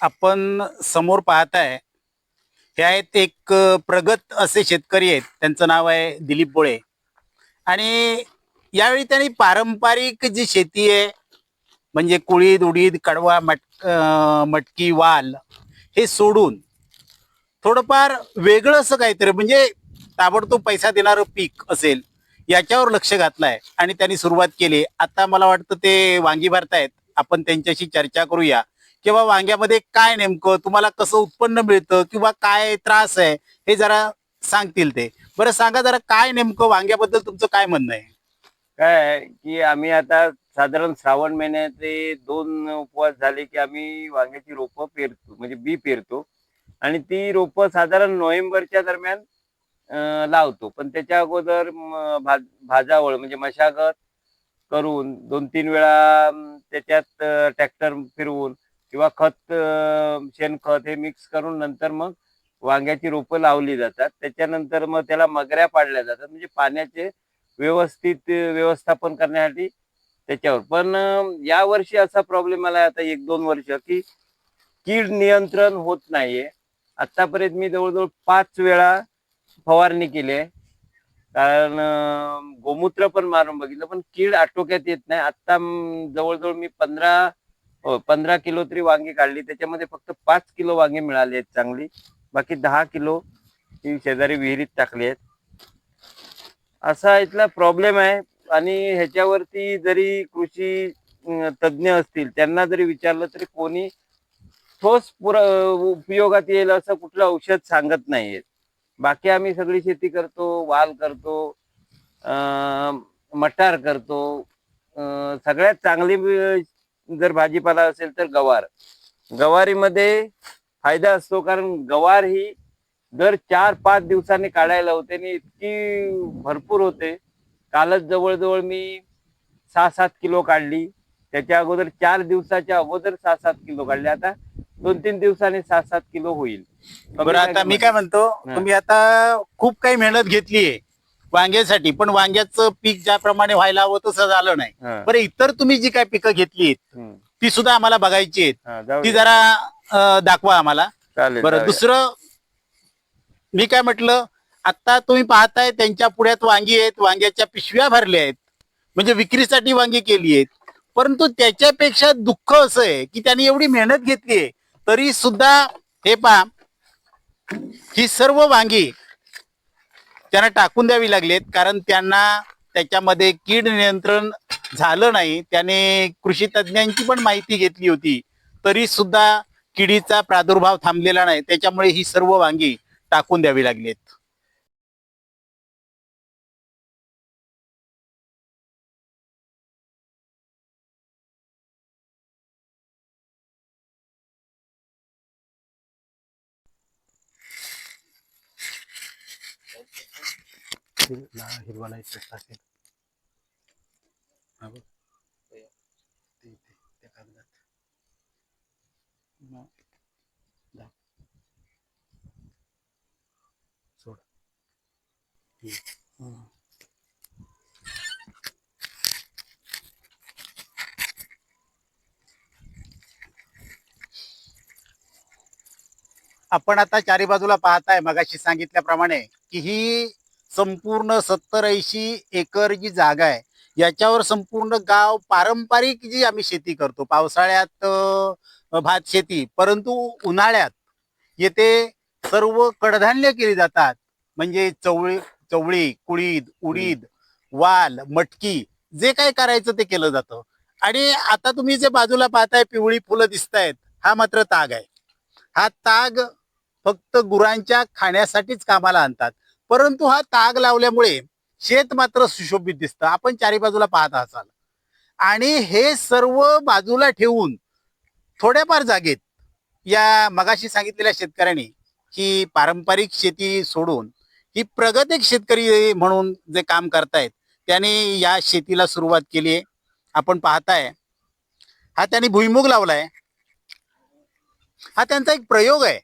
आपण समोर पाहताय हे आहेत एक प्रगत असे शेतकरी आहेत. त्यांचं नाव आहे दिलीप बोळे. आणि यावेळी त्यांनी पारंपरिक जी शेती आहे म्हणजे कुळीद उडीद कडवा मट मटकी वाल हे सोडून थोडंफार वेगळं असं काहीतरी म्हणजे ताबडतोब पैसा देणारं पीक असेल याच्यावर लक्ष घातलं आहे आणि त्यांनी सुरुवात केली. आता मला वाटतं ते वांगी भरतायत. आपण त्यांच्याशी चर्चा करूया. किंवा वांग्यामध्ये काय नेमकं तुम्हाला कसं उत्पन्न मिळतं किंवा काय त्रास आहे हे जरा सांगतील ते. बरं सांगा जरा काय नेमकं वांग्याबद्दल तुमचं काय म्हणणं आहे? काय की आम्ही आता साधारण श्रावण महिन्याचे दोन उपवास झाले की आम्ही वांग्याची रोपं पेरतो म्हणजे बी पेरतो. आणि ती रोपं साधारण नोव्हेंबरच्या दरम्यान लावतो. पण त्याच्या अगोदर म, भाजावळ म्हणजे मशागत करून दोन तीन वेळा त्याच्यात ट्रॅक्टर फिरवून किंवा खत शेणखत हे मिक्स करून नंतर मग वांग्याची रोपं लावली जातात. त्याच्यानंतर मग त्याला मगऱ्या पाडल्या जातात. म्हणजे पाण्याचे व्यवस्थित व्यवस्थापन करण्यासाठी त्याच्यावर. पण या वर्षी असा प्रॉब्लेम आला आता एक दोन वर्ष की कीड नियंत्रण होत नाहीये. आतापर्यंत मी जवळजवळ पाच वेळा फवारणी केली आहे. कारण गोमूत्र पण मारून बघितलं पण कीड आटोक्यात येत नाही. आता जवळजवळ मी पंधरा हो, पंधरा किलो तरी वांगी काढली. त्याच्यामध्ये फक्त पाच किलो वांगी मिळाली आहेत चांगली. बाकी दहा किलो ही शेजारी विहिरीत टाकली आहेत. असा इथला प्रॉब्लेम आहे. आणि ह्याच्यावरती जरी कृषी तज्ज्ञ असतील त्यांना जरी विचारलं तरी कोणी ठोस पुर उपयोगात येईल असं कुठलं औषध सांगत नाहीयेत. बाकी आम्ही सगळी शेती करतो वाल करतो मटार करतो सगळ्यात चांगली जर भाजीपाला असेल तर गवार. गवारीमध्ये फायदा असतो कारण गवार ही दर चार पाच दिवसांनी काढायला होते आणि इतकी भरपूर होते. कालच जवळजवळ मी सहा सात किलो काढली. त्याच्या अगोदर चार दिवसाच्या अगोदर सहा सात किलो काढले. आता दोन तीन दिवसांनी सहा सात किलो होईल. बरं आता मी काय म्हणतो. तुम्ही आता खूप काही मेहनत घेतलीये. वांग्यासाठी. पण वांग्याचं पीक ज्याप्रमाणे व्हायला हवं तसं झालं नाही. बरं इतर तुम्ही जी काय पिकं घेतली ती सुद्धा आम्हाला बघायची आहेत. ती. जरा दाखवा आम्हाला. बरं. दुसरं मी काय म्हटलं आता तुम्ही पाहताय त्यांच्या पुढ्यात वांगी आहेत वांग्याच्या पिशव्या भरल्या आहेत. म्हणजे विक्रीसाठी वांगी केली आहेत. परंतु त्याच्यापेक्षा दुःख असं आहे की त्यांनी एवढी मेहनत घेतली आहे तरी सुद्धा हे पहा ही सर्व वांगी त्यांना टाकून द्यावी लागलेत कारण त्यांना त्याच्यामध्ये कीड नियंत्रण झालं नाही. त्याने कृषी तज्ज्ञांची पण माहिती घेतली होती. तरी सुद्धा किडीचा प्रादुर्भाव थांबलेला नाही. त्याच्यामुळे ही सर्व वांगी टाकून द्यावी लागलीत. हिरवा लाइट असेल हा बघ. ते त्या कागदात. सोड हम्म. आपण आता चारी बाजूला पाहताय मगाशी सांगितल्याप्रमाणे की ही संपूर्ण सत्तर ऐंशी एकर जी जागा आहे याच्यावर संपूर्ण गाव पारंपरिक जी आम्ही शेती करतो. पावसाळ्यात भात शेती परंतु उन्हाळ्यात येथे सर्व कडधान्य केली जातात. म्हणजे चवळी चवळी कुळीद उडीद वाल मटकी जे काय करायचं ते केलं जातं. आणि आता तुम्ही जे बाजूला पाहताय पिवळी फुलं दिसत आहेत हा मात्र ताग आहे. हा ताग फक्त गुरांच्या खाण्यासाठीच कामाला आणतात. परंतु हा ताग लावल्यामुळे शेत मात्र सुशोभित दिसतं. आपण चारी बाजूला पाहत असाल. आणि हे सर्व बाजूला ठेवून थोड्याफार जागेत या मगाशी सांगितलेल्या शेतकऱ्यांनी ही पारंपरिक शेती सोडून ही प्रगतिक शेतकरी म्हणून जे काम करतायत त्याने या शेतीला सुरुवात केली आहे. आपण पाहताय हा त्यांनी भुईमुग लावलाय. हा त्यांचा एक प्रयोग आहे.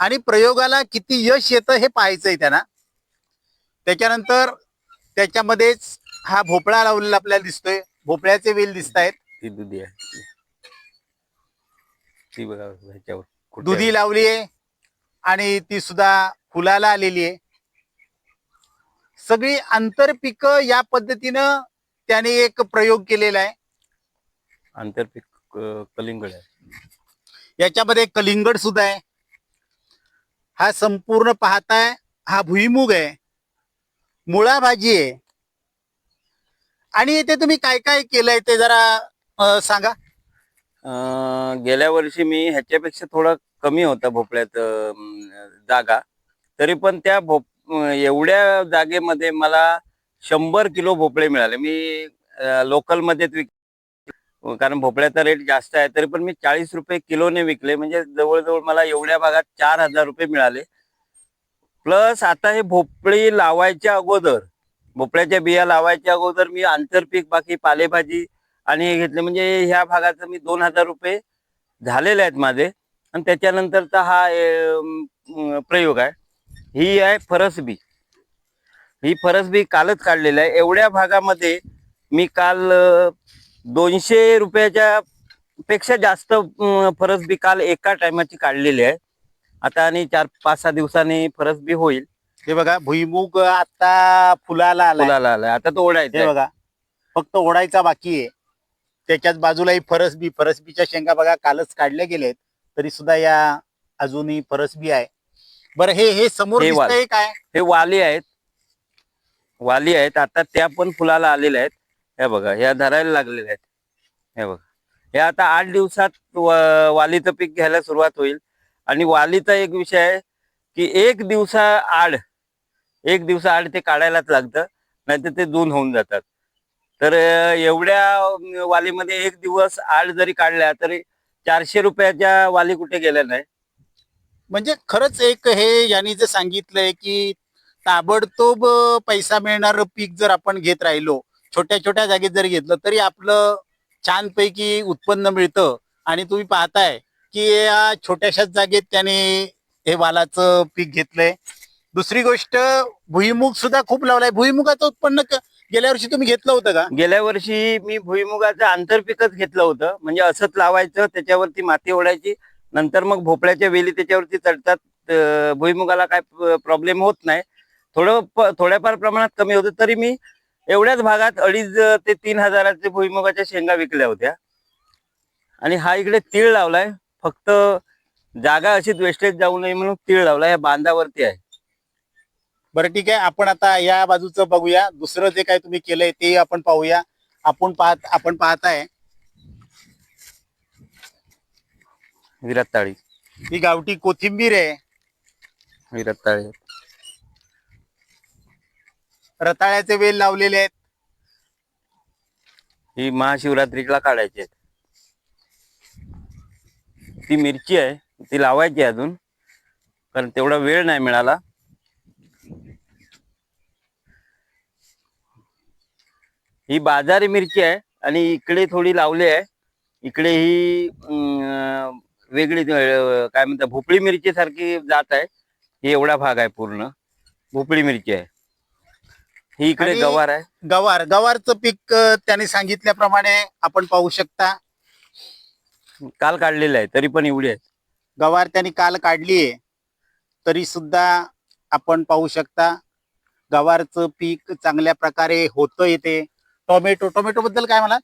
आणि प्रयोगाला किती यश येतं हे पाहायचंय त्यांना. त्याच्यानंतर त्याच्यामध्येच हा भोपळा लावलेला आपल्याला दिसतोय. भोपळ्याचे वेल दिसत आहेत ती दुधी आहे. ती बघा ह्याच्यावर कुठे दुधी लावली आहे. आणि ती सुद्धा फुलाला आलेली आहे. सगळी आंतरपिक या पद्धतीनं त्याने एक प्रयोग केलेला आहे. आंतरपीक कलिंगड आहे. याच्यामध्ये कलिंगड सुद्धा आहे. हा संपूर्ण पाहताय हा भुईमुग आहे. मुळा भाजी आहे. आणि इथे तुम्ही काय काय केलंय ते जरा अं, सांगा. अं, गेल्या वर्षी मी ह्याच्यापेक्षा थोडा कमी होता भोपळ्यात अं, जागा. तरी पण त्या भोप अं, एवढ्या जागेमध्ये मला शंभर किलो भोपळे मिळाले. मी लोकलमध्ये विक कारण भोपळ्याचा रेट जास्त आहे तरी पण मी चाळीस रुपये किलोने विकले. म्हणजे जवळजवळ मला एवढ्या भागात चार हजार रुपये मिळाले. प्लस आता हे भोपळी लावायच्या अगोदर भोपळ्याच्या बिया लावायच्या अगोदर मी आंतरपीक बाकी पालेभाजी आणि हे घेतले. म्हणजे ह्या भागाचं मी दोन हजार रुपये झालेले आहेत माझे. आणि त्याच्यानंतरचा हा प्रयोग आहे. ही आहे फरसबी ही फरसबी कालच काढलेली आहे. एवढ्या भागामध्ये मी काल दोनशे रुपयाच्या पेक्षा जास्त फरसबी काल एका टायमाची काढलेली आहे. आता आणि चार पाच सहा दिवसांनी फरसबी होईल. हे बघा भुईमुग आता फुलाला आलाय. फुलाला आलाय. आता तो ओढायचा हे आहे. बघा फक्त ओढायचा बाकी आहे. त्याच्याच बाजूलाही फरसबी फरसबीच्या शेंगा बघा कालच काढल्या गेलेत. तरी सुद्धा या अजूनही फरसबी आहे. बरं हे हे समोर हे वाल. दिसतंय काय? हे वाली आहेत. वाली आहेत. आता त्या पण फुलाला आलेल्या आहेत. हे बघा ह्या धरायला लागलेल्या आहेत. हे बघा. हे आता आठ दिवसात वालीचं पीक घ्यायला सुरुवात होईल. आणि वालीचा एक विषय आहे की एक दिवसा आड एक दिवसा आड ते काढायलाच लागतं नाहीतर ते दोन होऊन जातात. तर एवढ्या वालीमध्ये एक दिवस आड जरी काढल्या तरी चारशे रुपयाच्या वाली कुठे गेल्या नाही. म्हणजे खरंच एक हे यांनी जे सांगितलंय की ताबडतोब पैसा मिळणार पीक जर आपण घेत राहिलो छोट्या छोट्या जागेत जरी घेतलं तरी आपलं छानपैकी उत्पन्न मिळतं. आणि तुम्ही पाहताय की या छोट्याशाच जागेत त्याने हे वालाचं पीक घेतलंय. दुसरी गोष्ट भुईमुग सुद्धा खूप लावलाय. भुईमुगाचं उत्पन्न गेल्या वर्षी तुम्ही घेतलं होतं का? गेल्या वर्षी मी भुईमुगाचं आंतरपिकच घेतलं होतं. म्हणजे असंच लावायचं त्याच्यावरती माती ओढायची नंतर मग भोपळ्याच्या वेली त्याच्यावरती चढतात. भुईमुगाला काय प्रॉब्लेम होत नाही. थोडं थोड्याफार प्रमाणात कमी होतं तरी मी एवढ्याच भागात अडीच ते तीन हजाराचे भुईमुगाच्या शेंगा विकल्या होत्या. आणि हा इकडे तीळ लावलाय. फक्त जागा अशीच वेस्टेज जाऊ नये म्हणून तीळ लावलाय. या बांधावरती आहे. बरं ठीक आहे. आपण आता या बाजूचं बघूया. दुसरं जे काय तुम्ही केलंय ते आपण पाहूया. आपण पाहत आपण पाहताय. विरात ताळी. ही गावठी कोथिंबीर आहे. विरात ताळी. रताळ्याचे वेल लावलेले आहेत. ही महाशिवरात्रीला काढायची आहेत. ती मिरची आहे ती लावायची आहे अजून कारण तेवढा वेळ नाही मिळाला. ही बाजारी मिरची आहे आणि इकडे थोडी लावली आहे. इकडे ही वेगळी काय म्हणतात भोपळी मिरची सारखी जात आहे. ही एवढा भाग आहे पूर्ण. भोपळी मिरची आहे. ही इकडे आणि- गवार आहे. गवार गवारचं पीक अं, त्यांनी सांगितल्याप्रमाणे आपण पाहू शकता. काल काढलेलं आहे तरी पण एवढी आहे. गवार त्यांनी काल काढली आहे तरी सुद्धा आपण पाहू शकता गवारचं पीक चांगल्या प्रकारे होतं येते टोमॅटो टोमॅटो बद्दल काय मला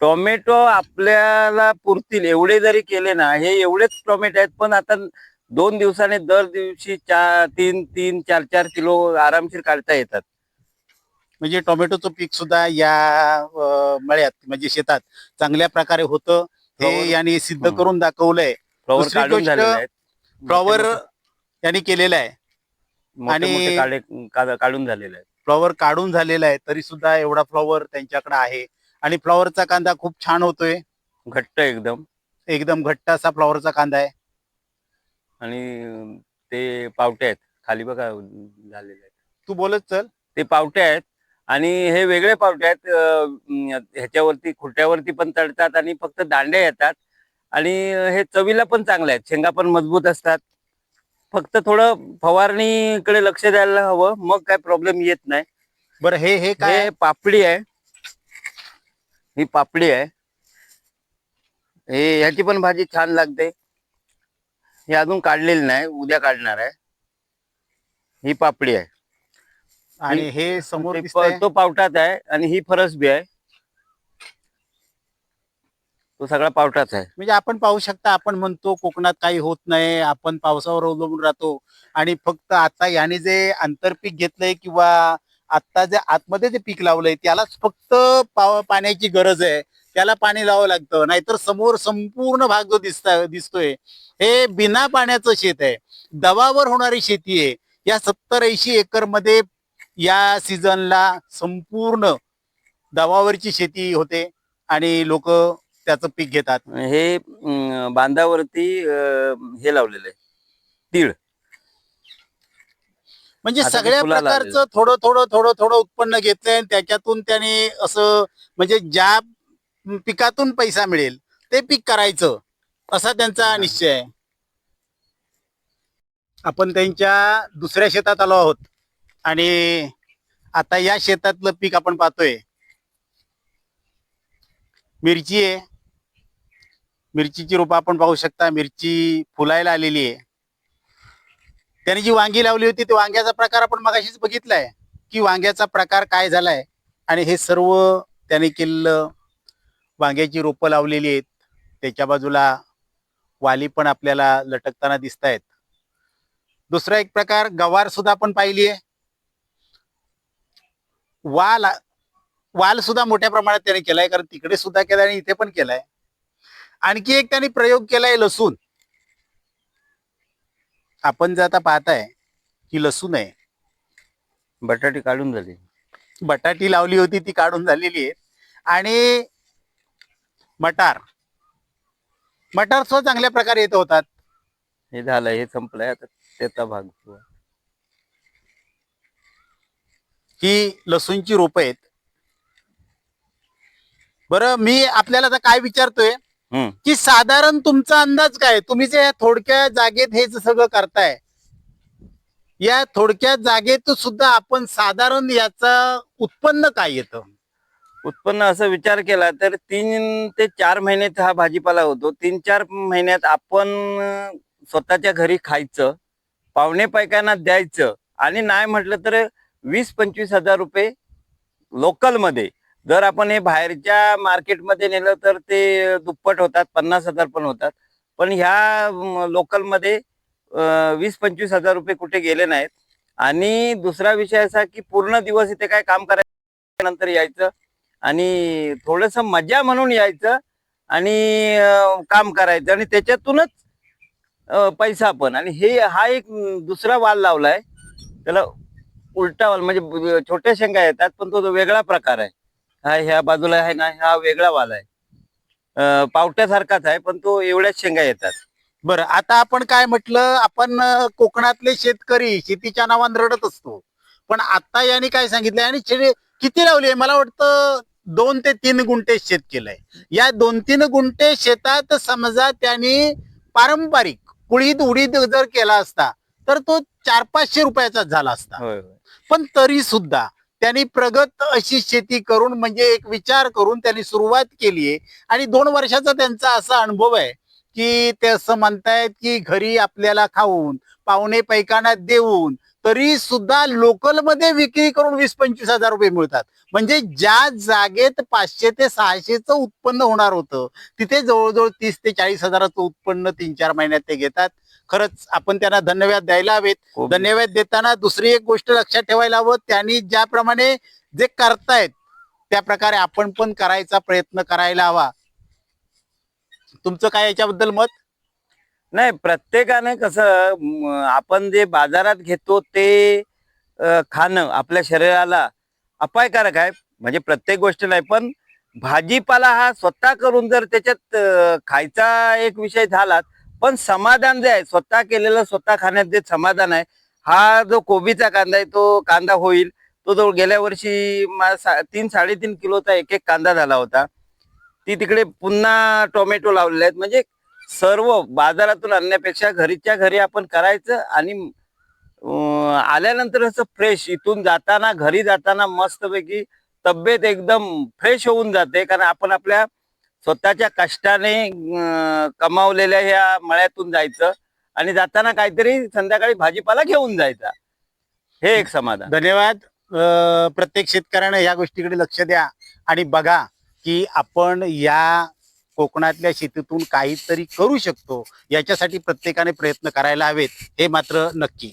टोमॅटो आपल्याला पुरतील एवढे जरी केले ना हे एवढेच टोमॅटो आहेत पण आता दोन दिवसाने दर दिवशी चार तीन तीन चार चार किलो आरामशीर काढता येतात. म्हणजे टोमॅटोचं पीक सुद्धा या मळ्यात म्हणजे शेतात चांगल्या प्रकारे होतं. हे यांनी सिद्ध. करून दाखवलंय. फ्लॉवर काढून झालेले फ्लॉवर यांनी केलेलं आहे. आणि- काढून झालेले आहेत. फ्लॉवर काढून झालेला आहे तरी सुद्धा एवढा फ्लॉवर त्यांच्याकडे आहे. आणि फ्लॉवरचा कांदा खूप छान होतोय. घट्ट एकदम. एकदम घट्ट असा फ्लॉवरचा कांदा आहे. आणि ते पावटे आहेत. खाली बघा झालेले आहेत. तू बोलत चल. ते पावटे आहेत. आणि हे वेगळे पावटे आहेत ह्याच्यावरती खुट्यावरती पण चढतात आणि फक्त दांड्या येतात. आणि हे चवीला पण चांगले आहेत शेंगा पण मजबूत असतात. फक्त थोडं फवारणीकडे लक्ष द्यायला हवं मग काय प्रॉब्लेम येत नाही. बरं हे हे काय हे पापडी आहे. ही पापडी आहे. हे ह्याची पण भाजी छान लागते. हे अजून काढलेली नाही उद्या काढणार आहे. ही पापडी आहे. आणि हे समोर ते दिसतंय. प- तो पावटाच आहे आणि ही फरसबी आहे. तो सगळा पावटाच आहे. म्हणजे आपण पाहू शकता आपण म्हणतो कोकणात काही होत नाही आपण पावसावर अवलंबून राहतो. आणि फक्त आता याने जे आंतरपीक घेतलंय किंवा आता जे आतमध्ये जे पीक लावलंय त्यालाच फक्त पाव पाण्याची गरज आहे. त्याला पाणी लावावं लागतं. नाहीतर समोर संपूर्ण भाग जो दिसता दिसतोय हे बिना पाण्याचं शेत आहे. दबावर होणारी शेती आहे. या सत्तर ऐंशी एकरमध्ये या सीझनला संपूर्ण दबावरची शेती होते आणि लोक त्याचं पीक घेतात. हे अं, बांधावरती अं, हे लावलेलं आहे. तीळ. म्हणजे आता ते सगळ्या फुलाला प्रकारचं थोडं थोडं थोडं थोडं उत्पन्न घेतलंय आणि त्याच्यातून त्याने असं म्हणजे ज्या पिकातून पैसा मिळेल ते पीक करायचं. असा त्यांचा निश्चय आहे. आपण त्यांच्या दुसऱ्या शेतात आलो आहोत. आणि आता या शेतातलं पीक आपण पाहतोय. मिरची आहे. मिरचीची रोपं आपण पाहू शकता. मिरची फुलायला आलेली आहे. त्याने जी वांगी लावली होती ते वांग्याचा प्रकार आपण मगाशीच बघितलाय. की वांग्याचा प्रकार काय झालाय? आणि हे सर्व त्याने केलेलं वांग्याची रोपं लावलेली आहेत. त्याच्या बाजूला वाली पण आपल्याला लटकताना दिसत आहेत दुसरा एक प्रकार गवार सुद्धा आपण पाहिली आहे. वाल वाल सुद्धा मोठ्या प्रमाणात त्याने केलाय कारण तिकडे सुद्धा केलाय आणि इथे पण केलाय. आणखी एक त्यांनी प्रयोग केलाय लसूण. आपण जर आता पाहताय की लसूण आहे. बटाटे काढून झाले. बटाटी लावली होती ती काढून झालेली आहे आणि मटार. मटार सुद्धा चांगल्या प्रकारे येत होतात. हे झालंय हे संपलंय. आता त्याचा भाग. ही लसूणची रोपं आहेत. बरं मी आपल्याला आता काय विचारतोय? की साधारण तुमचा अंदाज काय? तुम्ही जे थोडक्या जागेत हे जे सगळं करताय या थोडक्या जागेत सुद्धा आपण साधारण याचा उत्पन्न काय येतं? उत्पन्न असं विचार केला तर तीन ते चार महिन्यात हा भाजीपाला होतो. तीन चार महिन्यात आपण स्वतःच्या घरी खायचं पाहुणे पैकांना द्यायचं आणि नाही म्हटलं तर वीस पंचवीस हजार रुपये लोकलमध्ये. जर आपण हे बाहेरच्या मार्केटमध्ये नेलं तर ते दुप्पट होतात पन्नास हजार पण होतात. पण ह्या लोकलमध्ये वीस पंचवीस हजार रुपये कुठे गेले नाहीत. आणि दुसरा विषय असा की पूर्ण दिवस इथे काय काम करायचं नंतर यायचं. आणि थोडंसं मजा म्हणून यायचं आणि काम करायचं. आणि त्याच्यातूनच पैसा पण. आणि हे हा एक दुसरा वाल लावलाय. त्याला उलटा वाल म्हणजे छोट्या शेंगा येतात पण तो वेगळा प्रकार आहे. हा ह्या बाजूला आहे ना हा वेगळा वाल आहे. पावट्यासारखाच आहे पण तो एवढ्याच शेंगा येतात. बरं आता आपण काय म्हटलं आपण कोकणातले शेतकरी शेतीच्या नावानं रडत असतो. पण आता यांनी काय सांगितलंय आणि किती लावली मला वाटतं दोन ते तीन गुंठे शेत केलंय. या दोन तीन गुंठे शेतात समजा त्यांनी पारंपरिक कुळीत उडीद जर केला असता तर तो चार पाचशे रुपयाचा झाला असता. पण तरी सुद्धा त्यांनी प्रगत अशी शेती करून म्हणजे एक विचार करून त्यांनी सुरुवात केली आहे. आणि दोन वर्षाचा त्यांचा असा अनुभव आहे की ते असं म्हणतायत की घरी आपल्याला खाऊन पाहुणे पैकाना देऊन तरी सुद्धा लोकलमध्ये विक्री करून वीस पंचवीस हजार रुपये मिळतात. म्हणजे ज्या जागेत पाचशे ते सहाशेचं उत्पन्न होणार होतं तिथे जवळजवळ तीस ते चाळीस हजाराचं उत्पन्न तीन चार महिन्यात ते घेतात. खरंच आपण त्यांना धन्यवाद द्यायला हवेत. धन्यवाद देताना दुसरी एक गोष्ट लक्षात ठेवायला हवं. त्यांनी ज्याप्रमाणे जे करतायत त्या प्रकारे आपण पण करायचा प्रयत्न करायला हवा. तुमचं काय याच्याबद्दल मत? नाही प्रत्येकाने कसं आपण जे बाजारात घेतो ते खाणं आपल्या शरीराला अपायकारक आहे. म्हणजे प्रत्येक गोष्ट नाही पण भाजीपाला हा स्वतः करून जर त्याच्यात खायचा एक विषय झाला पण समाधान जे आहे स्वतः केलेलं स्वतः खाण्यात जे समाधान आहे हा जो कोबीचा कांदा आहे तो कांदा होईल. तो जवळ गेल्या वर्षी मा- सा- तीन साडेतीन किलोचा एक एक कांदा झाला होता. ती तिकडे पुन्हा टोमॅटो लावलेले आहेत. म्हणजे सर्व बाजारातून आणण्यापेक्षा घरीच्या घरी आपण करायचं आणि आल्यानंतर असं फ्रेश इथून जाताना घरी जाताना मस्तपैकी तब्येत एकदम फ्रेश होऊन जाते. कारण आपण आपल्या स्वतःच्या कष्टाने कमावलेल्या ह्या मळ्यातून जायचं आणि जाताना काहीतरी संध्याकाळी भाजीपाला घेऊन जायचा. हे एक समाधान. धन्यवाद. प्रत्येक शेतकऱ्याने या गोष्टीकडे लक्ष द्या आणि बघा की आपण या कोकणातल्या शेतीतून काहीतरी करू शकतो. याच्यासाठी प्रत्येकाने प्रयत्न करायला हवेत. हे मात्र नक्की.